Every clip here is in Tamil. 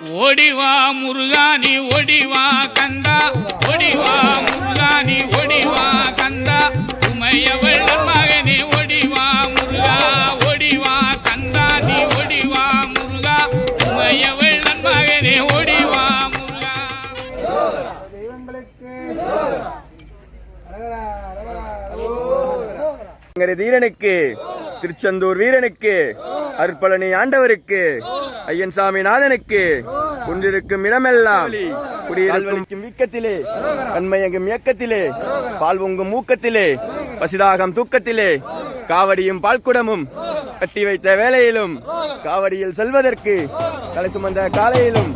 ஓடிவா முருகானி ஓடிவா கந்தா. ஓடிவா முருகானி ஓடிவா கந்தா. உமையவள் மகனே ஓடிவா முருகா. ஓடிவா கந்தா நீ ஓடிவா முருகா. உமையவள் மகனே ஓடிவா முருகா. தெய்வங்களுக்கு தீரனுக்கு திருச்செந்தூர் வீரனுக்கு அற்பழனி ஆண்டவருக்கு ஐயன் சாமி நாதனுக்கு குன்றிருக்கும் இடமெல்லாம் குடியிருக்கும் வீக்கத்திலே. கண்மயங்கும் இயக்கத்திலே. பால் பொங்கும் மூக்கத்திலே பசிதாகம் தூக்கத்திலே. காவடியும் பால்குடமும் கட்டி வைத்த வேளையிலும் காவடியில் செல்வதற்கு தலை சுமந்த காலையிலும்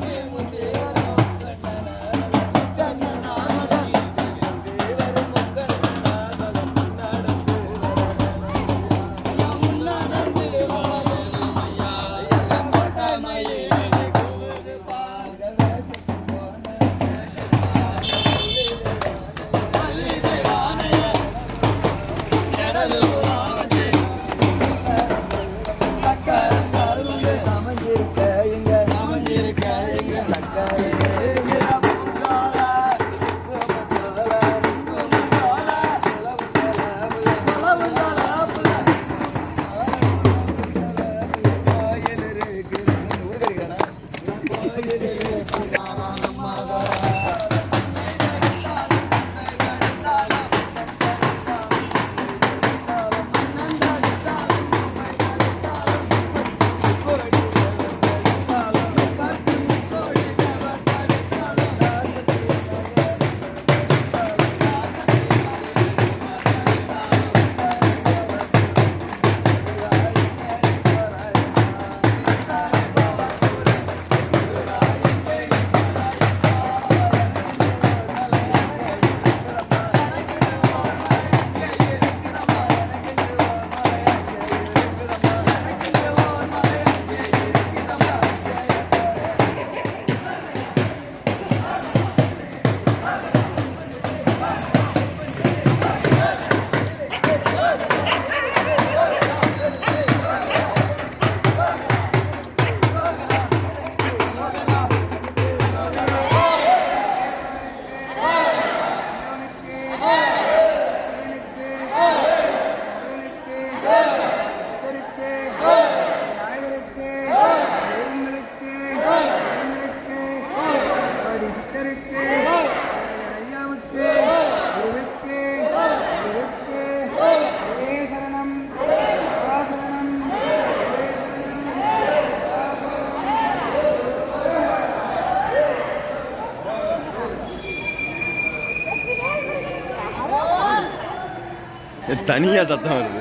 தனியா சத்தம் வருது.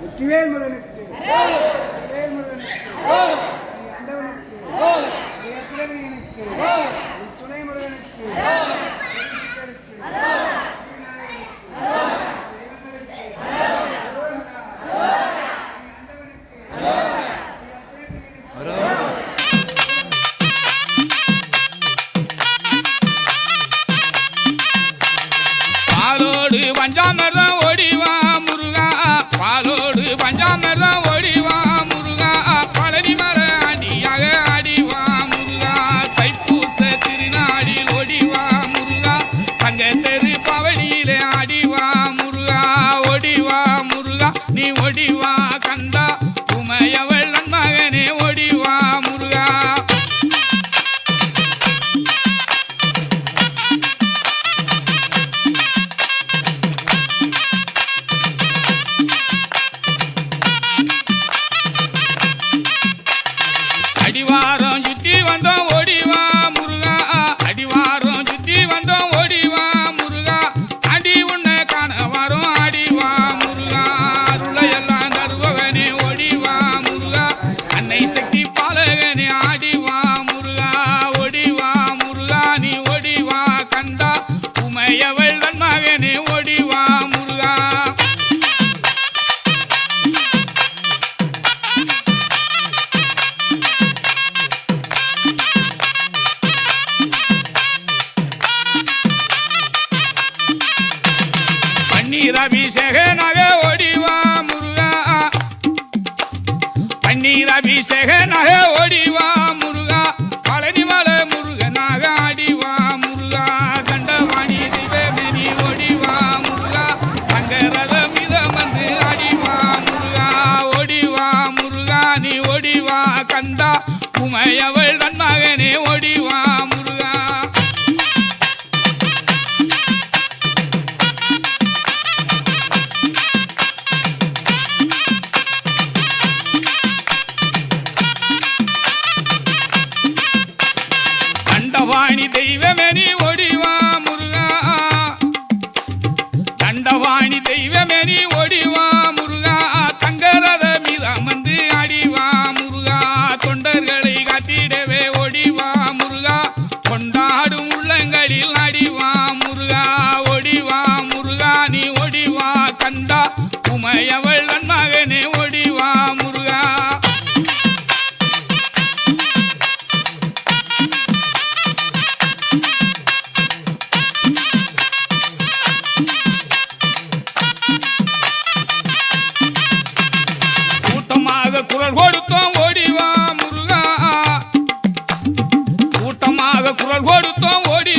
வெற்றிவேல் முருகனுக்கு. வடிவா அபிஷேக நக ஓடிவா முருகா. பழனி பழனிமல முருகனாக ஆடிவா முருகா. கண்டவாணி தெய்வமேனி ஓடிவா முருகா. தங்கரத மிதம் வந்து ஆடிவா முருகா. ஓடிவா முருகா நீ ஓடிவா கந்தா. உமையவள் உமையவ வாணி தெய்வமே நீ ஓடிவா Agora o Tom Ori